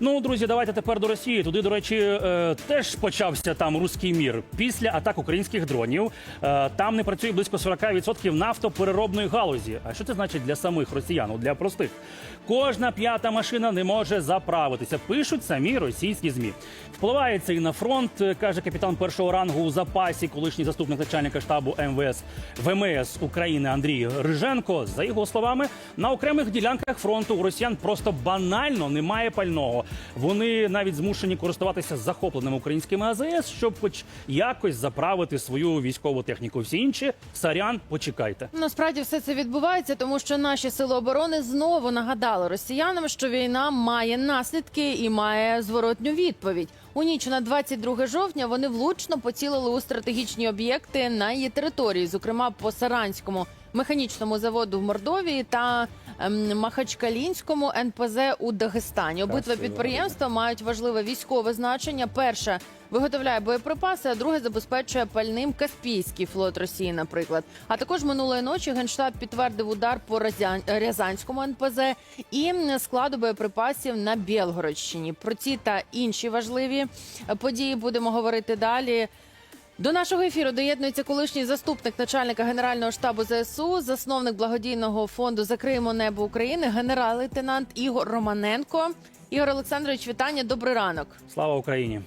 Ну, друзі, давайте тепер до Росії. Туди, до речі, е, теж почався там руський мір після атак українських дронів. Е, там не працює близько 40% нафтопереробної галузі. А що це значить для самих росіян? Для простих. Кожна п'ята машина не може заправитися. Пишуть самі російські змі. Впливає це і на фронт, е, каже капітан першого рангу у запасі, колишній заступник начальника штабу МВС ВМС України Андрій Риженко. За його словами, на окремих ділянках фронту у росіян просто банально немає пального. Вони навіть змушені користуватися захопленими українськими АЗС, щоб хоч якось заправити свою військову техніку. Всі інші сарян, почекайте. Насправді все це відбувається, тому що наші сили оборони знову нагадали росіянам, що війна має наслідки і має зворотню відповідь. У ніч на 22 жовтня вони влучно поцілили у стратегічні об'єкти на її території, зокрема по Саранському механічному заводу в Мордовії та Махачкалінському НПЗ у Дагестані. Обидва підприємства мають важливе військове значення. Перше виготовляє боєприпаси, а друге забезпечує пальним Каспійський флот Росії, наприклад. А також минулої ночі генштаб підтвердив удар по Рязанському НПЗ і складу боєприпасів на Білгородщині. Про ці та інші важливі події будемо говорити далі. До нашого ефіру доєднується колишній заступник начальника генерального штабу ЗСУ, засновник благодійного фонду Закриємо небо України, генерал-лейтенант Ігор Романенко. Ігор Олександрович, вітання. Добрий ранок. Слава Україні!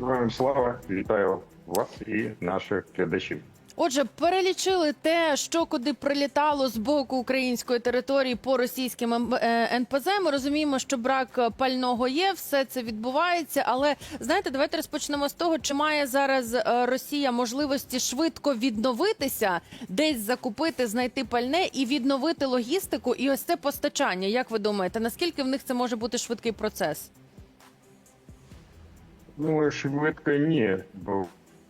Героям слава, вітаю вас і наших глядачів. Отже, перелічили те, що куди прилітало з боку української території по російським ем- е, НПЗ. Ми розуміємо, що брак пального є, все це відбувається. Але знаєте, давайте розпочнемо з того, чи має зараз е, Росія можливості швидко відновитися, десь закупити, знайти пальне і відновити логістику, і ось це постачання. Як ви думаєте, наскільки в них це може бути швидкий процес? Ну швидко ні, бо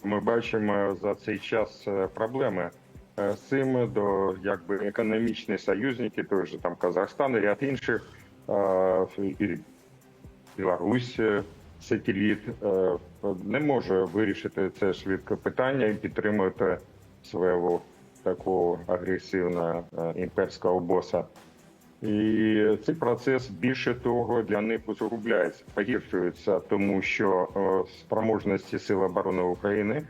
ми бачимо за цей час е, проблеми е, з цим до якби економічні союзники, той же там Казахстан ряд інших е, Білорусь, сателіт не може вирішити це швидко питання і підтримувати свого такого агресивного імперського боса. І цей процес більше того для них усугубляється, погіршується, тому що е, спроможності Сил оборони України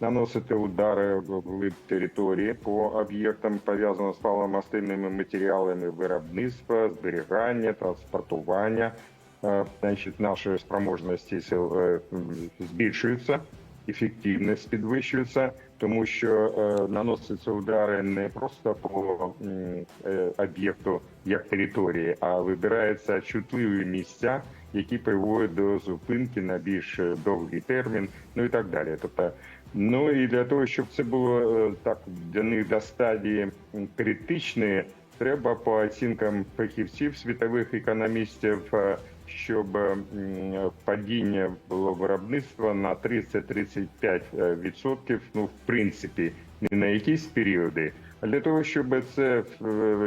наносити удари в території по об'єктам пов'язаним з паливомастильними матеріалами виробництва, зберігання, транспортування. Е, Значить, наші спроможності сил е, збільшуються, ефективність підвищується, тому що е, наносяться удари не просто по е, об'єкту як території, а вибираються чутливі місця, які приводять до зупинки на більш е, довгий термін, ну і так далі. Тобто, ну і для того, щоб це було так для них до стадії критичної, треба по оцінкам фахівців світових економістів. Щоб падіння було виробництва на 30-35%, ну в принципі, не на якісь періоди, а для того, щоб це е,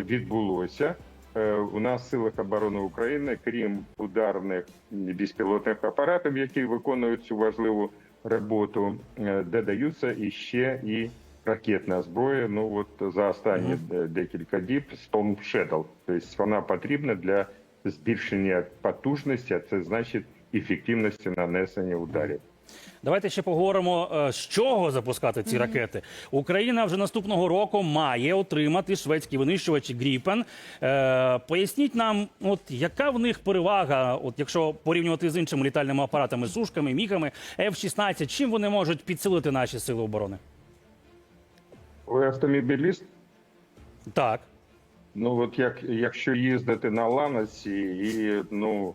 відбулося, е, у нас в силах оборони України, крім ударних безпілотних апаратів, які виконують цю важливу роботу, е, додаються іще і ракетна зброя. Ну от за останні декілька діб Storm Shadow. Тобто вона потрібна для збільшення потужності, а це значить ефективності нанесення ударів. Давайте ще поговоримо, е, з чого запускати ці ракети. Україна вже наступного року має отримати шведські винищувачі Гріпен. Е, поясніть нам, от яка в них перевага, от якщо порівнювати з іншими літальними апаратами, сушками, мігами, F-16, чим вони можуть підсилити наші сили оборони? Ви автомобіліст? Так. Ну от як якщо їздити на ланосі і ну.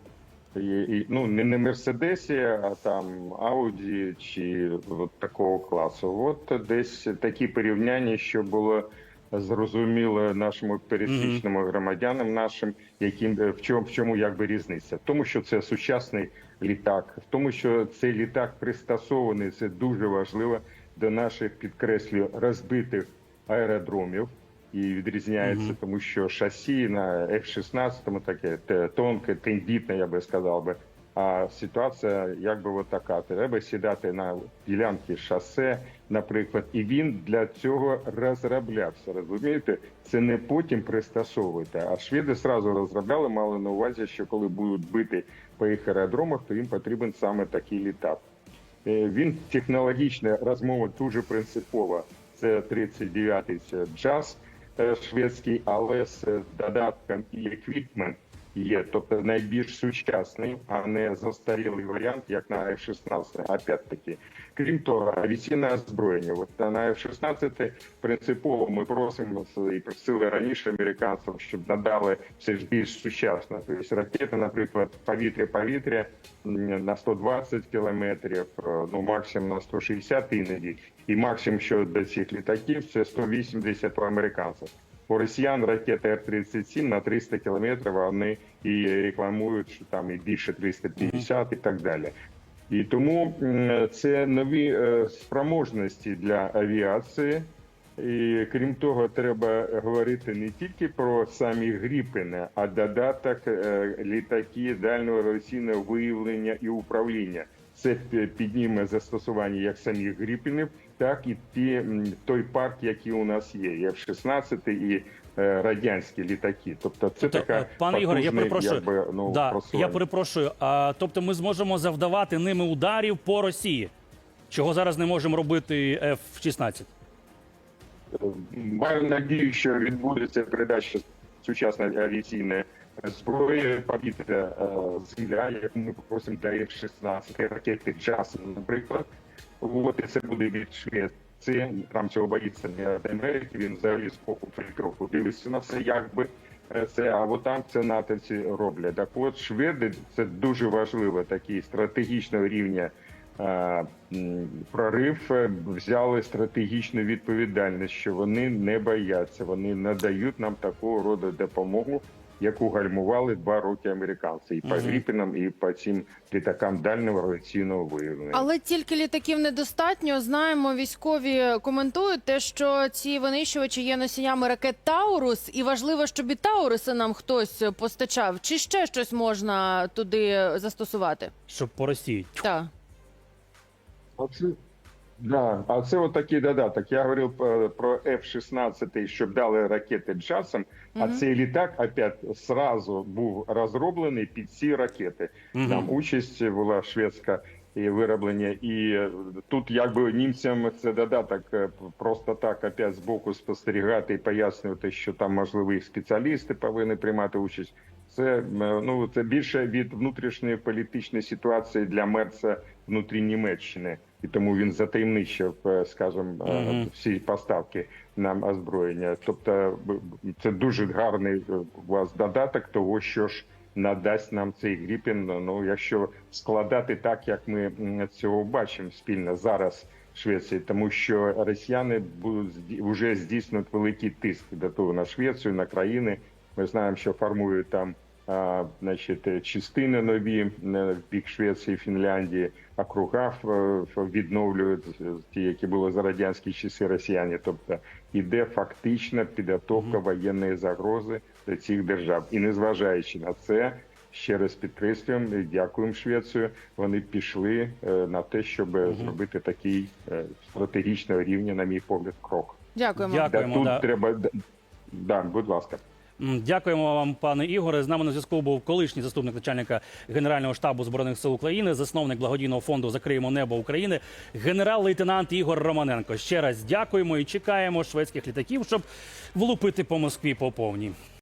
І, і, ну не на мерседесі, а там Ауді чи от такого класу. От десь такі порівняння, що було зрозуміло нашому пересічному громадянам, нашим, яким в чому в чому якби різниця, тому, що це сучасний літак, в тому, що цей літак пристосований, це дуже важливо до наших підкреслю розбитих аеродромів. І відрізняється, тому що шасі на F-16 таке тонке, тендітне, я би сказав би. А ситуація якби от така. Треба сідати на ділянки шосе, наприклад, і він для цього розроблявся. Розумієте, це не потім пристосовувати. А шведи сразу розробляли, мали на увазі, що коли будуть бити по їх аеродромах, то їм потрібен саме такий літак. Е, Він технологічна розмова дуже принципова. Це 39-й це джаз шведський, але з додатком і еквіпмент є, тобто найбільш сучасний, а не застарілий варіант, як на F-16, опять-таки. Крім того, авіаційне озброєння. От на F-16 принципово ми просимо і просили раніше американців, щоб надали все ж більш сучасно. Тобто ракети, наприклад, повітря-повітря на 120 кілометрів, е, ну максимум на 160 іноді, і максимум що до цих літаків це 180 у американців. У росіян ракети Р-37 на 300 кілометрів вони і рекламують, що там і більше 350 і так далі. І тому це нові е, спроможності для авіації. І крім того, треба говорити не тільки про самі гріпини, а додаток е, літаки дальнього авіаційного виявлення і управління. Це підніме застосування як самих гріпінів, так і ті, той парк, який у нас є, і F-16 і е, радянські літаки. Тобто це Тобто, така е, пане Ігоре, я перепрошую. якби, ну, да, я перепрошую. А, тобто ми зможемо завдавати ними ударів по Росії, чого зараз не можемо робити F-16. Маю надію, що відбудеться передача сучасної авіаційної зброї повітря е, земля, як ми просимо для F-16 ракети часу, наприклад. От і це буде від Швеції. Там цього боїться від Америки. Він взагалі з боку трохи дивиться на все, якби. е, Це а от там це натовці роблять. Так от шведи це дуже важливо, такий стратегічного рівня е, прорив е, взяли стратегічну відповідальність, що вони не бояться, вони надають нам такого роду допомогу, яку гальмували два роки американці, і по. Гріпінам, і по цим літакам дальнього авіаційного виявлення. Але тільки літаків недостатньо. Знаємо, військові коментують те, що ці винищувачі є носіями ракет Таурус, і важливо, щоб і Тауруси нам хтось постачав. Чи ще щось можна туди застосувати? Щоб по Росії. Так. Да, а це от такий додаток. Я говорив е, про F-16, щоб дали ракети Джасом, а цей літак опять сразу був розроблений під ці ракети. Мгм. Там участь була шведська і вироблення, і е, тут якби німцям це додаток е, просто так опять з боку спостерігати і пояснювати, що там можливі спеціалісти повинні приймати участь. Це ну це більше від внутрішньої політичної ситуації для Мерца внутрі Німеччини, і тому він затаємничав, е, скажімо, е, всі поставки нам озброєння. Тобто, це дуже гарний е, у вас додаток того, що ж надасть нам цей Гріпін. Ну, якщо складати так, як ми цього бачимо спільно зараз в Швеції, тому що росіяни вже здійснюють великий тиск до того на Швецію, на країни. Ми знаємо, що формують там. Значить, е, частини нові в бік Швеції, Фінляндії, округа е, відновлюють ті, які були за радянські часи росіяни. Тобто іде фактична підготовка воєнної загрози для цих держав. І незважаючи на це, ще раз підкреслюємо, і дякуємо Швецію. Вони пішли е, на те, щоб зробити такий е, стратегічного рівня, на мій погляд, крок. Дякуємо. Дякую. Да, тут да. треба да, да, будь ласка. Дякуємо вам, пане Ігоре. З нами на зв'язку був колишній заступник начальника Генерального штабу збройних сил України, засновник благодійного фонду Закриємо небо України, генерал-лейтенант Ігор Романенко. Ще раз дякуємо і чекаємо шведських літаків, щоб влупити по Москві по повній.